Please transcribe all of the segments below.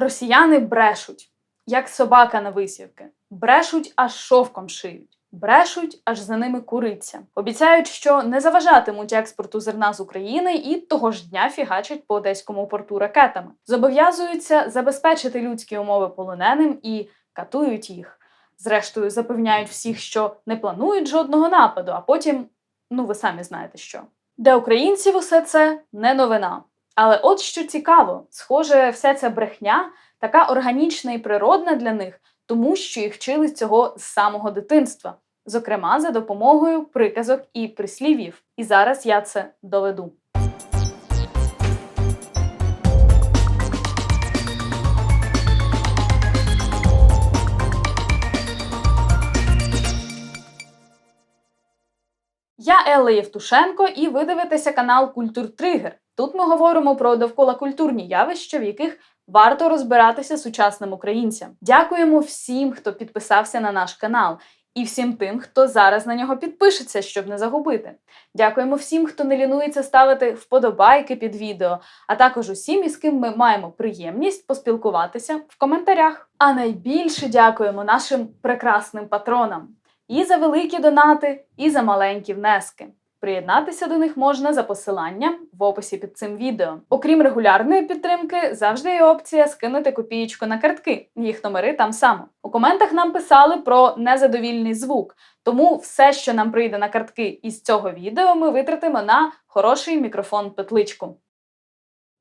Росіяни брешуть, як собака на висівки. Брешуть, аж шовком шиють. Брешуть, аж за ними куриться. Обіцяють, що не заважатимуть експорту зерна з України і того ж дня фігачать по одеському порту ракетами. Зобов'язуються забезпечити людські умови полоненим і катують їх. Зрештою, запевняють всіх, що не планують жодного нападу, а потім, ну ви самі знаєте що. Для українців усе це не новина. Але от що цікаво, схоже, вся ця брехня така органічна і природна для них, тому що їх вчили цього з самого дитинства, зокрема за допомогою приказок і прислів'їв. І зараз я це доведу. Я Елла Євтушенко, і ви дивитеся канал Культур Тригер. Тут ми говоримо про довкола культурні явища, в яких варто розбиратися сучасним українцям. Дякуємо всім, хто підписався на наш канал, і всім тим, хто зараз на нього підпишеться, щоб не загубити. Дякуємо всім, хто не лінується ставити вподобайки під відео, а також усім, із ким ми маємо приємність поспілкуватися в коментарях. А найбільше дякуємо нашим прекрасним патронам і за великі донати, і за маленькі внески. Приєднатися до них можна за посиланням в описі під цим відео. Окрім регулярної підтримки, завжди є опція скинути копієчку на картки. Їх номери там само. У коментах нам писали про незадовільний звук, тому все, що нам прийде на картки із цього відео, ми витратимо на хороший мікрофон петличку.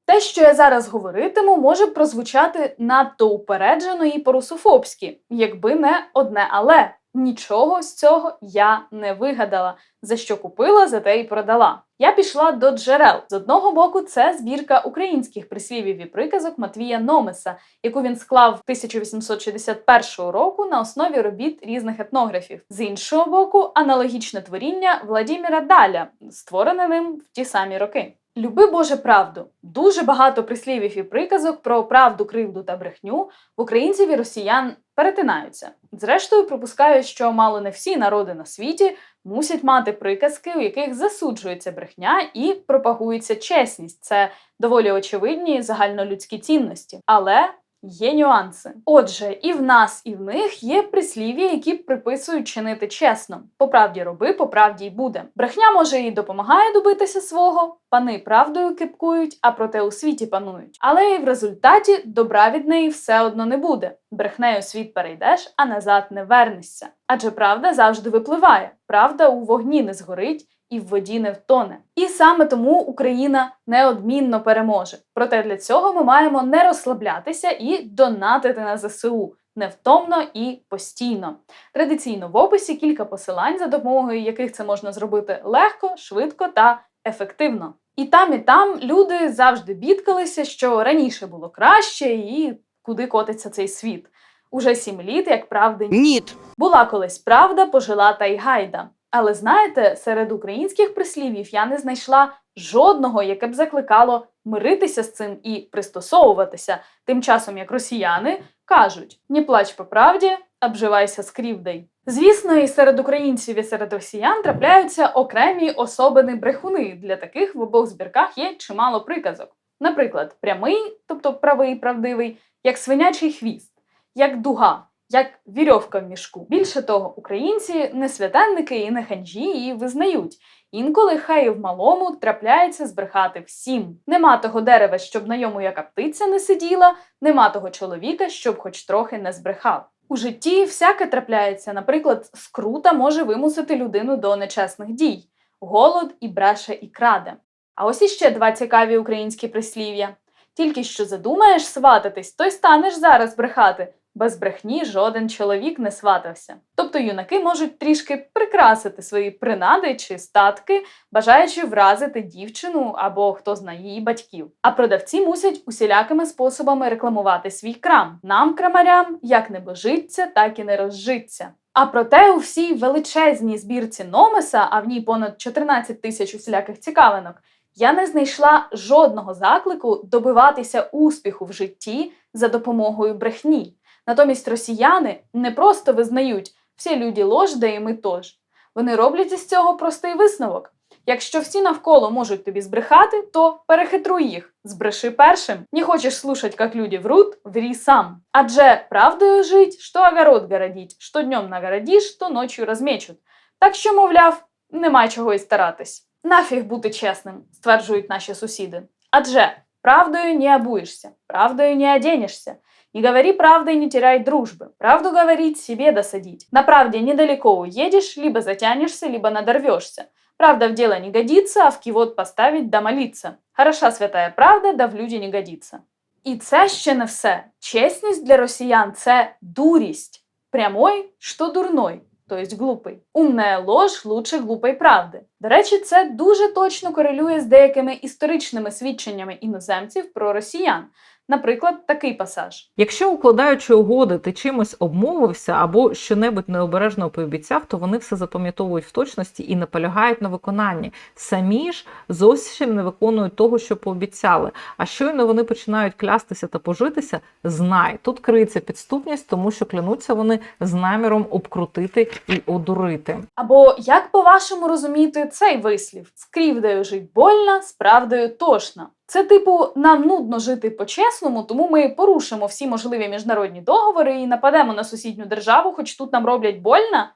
Те, що я зараз говоритиму, може прозвучати надто упереджено і порусофобськи, якби не одне але. Нічого з цього я не вигадала. За що купила, за те й продала. Я пішла до джерел. З одного боку, це збірка українських прислівів і приказок Матвія Номеса, яку він склав 1861 року на основі робіт різних етнографів. З іншого боку, аналогічне творіння Владіміра Даля, створене ним в ті самі роки. Люби Боже правду. Дуже багато прислівів і приказок про правду, кривду та брехню в українців і росіян перетинаються. Зрештою, припускаю, що мало не всі народи на світі мусять мати приказки, у яких засуджується брехня і пропагується чесність. Це доволі очевидні загальнолюдські цінності. Але Є нюанси. Отже, і в нас, і в них є прислів'я, які приписують чинити чесно. По правді роби, по правді й буде. Брехня може і допомагає добитися свого, пани правдою кипкують, а проте у світі панують. Але і в результаті добра від неї все одно не буде. Брехнею світ перейдеш, а назад не вернешся. Адже правда завжди випливає. Правда у вогні не згорить і в воді не втоне. І саме тому Україна неодмінно переможе. Проте для цього ми маємо не розслаблятися і донатити на ЗСУ. Невтомно і постійно. Традиційно в описі кілька посилань, за допомогою яких це можна зробити легко, швидко та ефективно. І там, і там люди завжди бідкалися, що раніше було краще і куди котиться цей світ. Уже сім літ, як правди, Ніт. була колись правда, пожила та й гайда. Але знаєте, серед українських прислів'їв я не знайшла жодного, яке б закликало миритися з цим і пристосовуватися, тим часом як росіяни кажуть: «Не плач по правді, обживайся з кривдой». Звісно, і серед українців, і серед росіян трапляються окремі особини брехуни. Для таких в обох збірках є чимало приказок. Наприклад, прямий, тобто правий, правдивий, як свинячий хвіст, як дуга як вірьовка в мішку. Більше того, українці не святенники і не ханжі і визнають. Інколи хай і в малому трапляється збрехати всім. Нема того дерева, щоб на йому яка птиця не сиділа, нема того чоловіка, щоб хоч трохи не збрехав. У житті всяке трапляється, наприклад, скрута може вимусити людину до нечесних дій, голод і бреше і краде. А ось іще два цікаві українські прислів'я. Тільки що задумаєш свататись, то й станеш зараз брехати, без брехні жоден чоловік не сватався. Тобто юнаки можуть трішки прикрасити свої принади чи статки, бажаючи вразити дівчину або хто знає її батьків. А продавці мусять усілякими способами рекламувати свій крам. Нам, крамарям, як не божиться, так і не розжиться. А проте у всій величезній збірці Номеса, а в ній понад 14 тисяч усіляких цікавинок, я не знайшла жодного заклику добиватися успіху в житті за допомогою брехні. Натомість росіяни не просто визнають всі люди ложь, да і ми тож. Вони роблять із цього простий висновок. Якщо всі навколо можуть тобі збрехати, то перехитруй їх, збреши першим. Не хочеш слушать, как люди врут, ври сам. Адже правдою жить, що огород городить, що днем нагородиш, то ночью розмечуть. Так що, мовляв, нема чого і старатись. Нафіг бути чесним, стверджують наші сусіди. Адже правдою не обуешься, правдою не оденешься. Не говори правды и не теряй дружбы. Правду говорить себе досадить. На правде недалеко уедешь, либо затянешься, либо надорвешься. Правда в дело не годится, а в кивот поставить да молиться. Хороша святая правда, да в люди не годится. І це ще не все. Чесність для росіян це дурість. Прямой, що дурной, тобто глупий. Умная ложь лучше глупої правди. До речі, це дуже точно корелює з деякими історичними свідченнями іноземців про росіян. Наприклад, такий пасаж. Якщо укладаючи угоди, ти чимось обмовився або щонебудь необережно пообіцяв, то вони все запам'ятовують в точності і наполягають на виконанні. Самі ж зовсім не виконують того, що пообіцяли. А щойно вони починають клястися та пожитися, знай, тут криється підступність, тому що клянуться вони з наміром обкрутити і одурити. Або як по-вашому розуміти цей вислів? З кривдою жить больно, з правдою тошно. Це типу нам нудно жити по-чесному, тому ми порушимо всі можливі міжнародні договори і нападемо на сусідню державу, хоч тут нам роблять больно.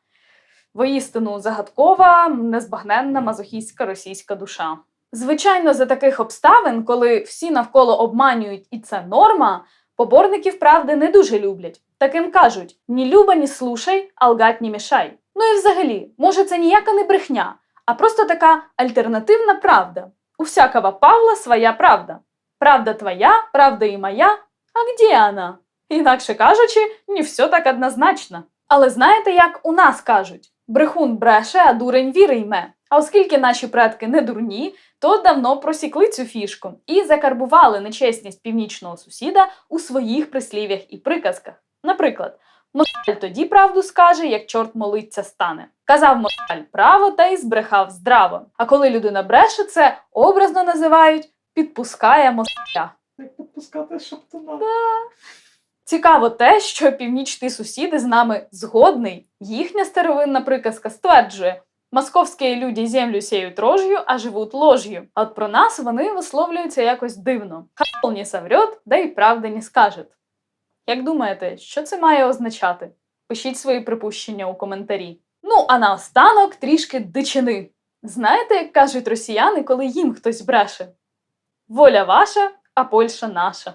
Воістину загадкова, незбагненна мазохістська російська душа. Звичайно, за таких обставин, коли всі навколо обманюють і це норма, поборників правди не дуже люблять. Таким кажуть: ні люба, ні слушай, а лгать не мішай. Ну і взагалі, може, це ніяка не брехня, а просто така альтернативна правда. У всякого Павла своя правда. Правда твоя, правда і моя. А где вона? Інакше кажучи, не все так однозначно. Але знаєте, як у нас кажуть: брехун бреше, а дурень віри йме. А оскільки наші предки не дурні, то давно просікли цю фішку і закарбували нечесність північного сусіда у своїх прислів'ях і приказках. Наприклад, Москаль тоді правду скаже, як чорт молиться стане. Казав москаль право та й збрехав здраво. А коли людина бреше, це образно називають підпускає москаля. Як підпускати шептуна? Цікаво те, що північні сусіди з нами згодний. Їхня старовинна приказка стверджує: московські люди землю сіють рожью, а живуть лож'ю. А от про нас вони висловлюються якось дивно. Хапол не соврет, да й правди не скажет. Як думаєте, що це має означати? Пишіть свої припущення у коментарі. Ну, а наостанок трішки дичини. Знаєте, як кажуть росіяни, коли їм хтось бреше? Воля ваша, а Польща наша.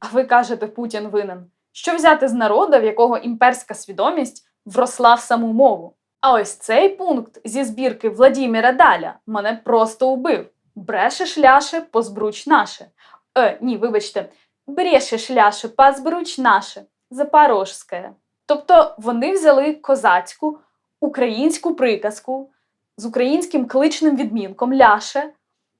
А ви кажете, Путін винен. Що взяти з народа, в якого імперська свідомість вросла в саму мову? А ось цей пункт зі збірки Владіміра Даля мене просто убив. Бреше шляше, позбруч наше. Е, ні, вибачте, бреше шляше, позбруч наше. Запорожське. Тобто вони взяли козацьку українську приказку з українським кличним відмінком ляше,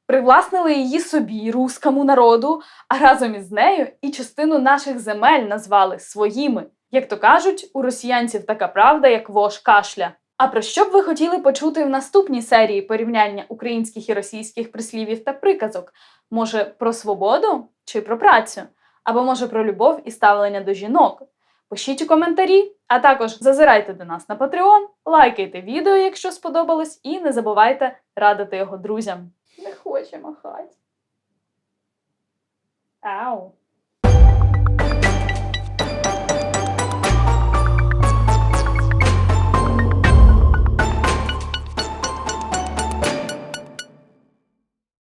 привласнили її собі, руському народу, а разом із нею і частину наших земель назвали своїми. Як то кажуть, у росіянців така правда, як вож кашля. А про що б ви хотіли почути в наступній серії порівняння українських і російських прислівів та приказок? Може, про свободу чи про працю? Або може про любов і ставлення до жінок? Пишіть у коментарі, а також зазирайте до нас на Patreon, лайкайте відео, якщо сподобалось, і не забувайте радити його друзям. Не хоче махати. Ау.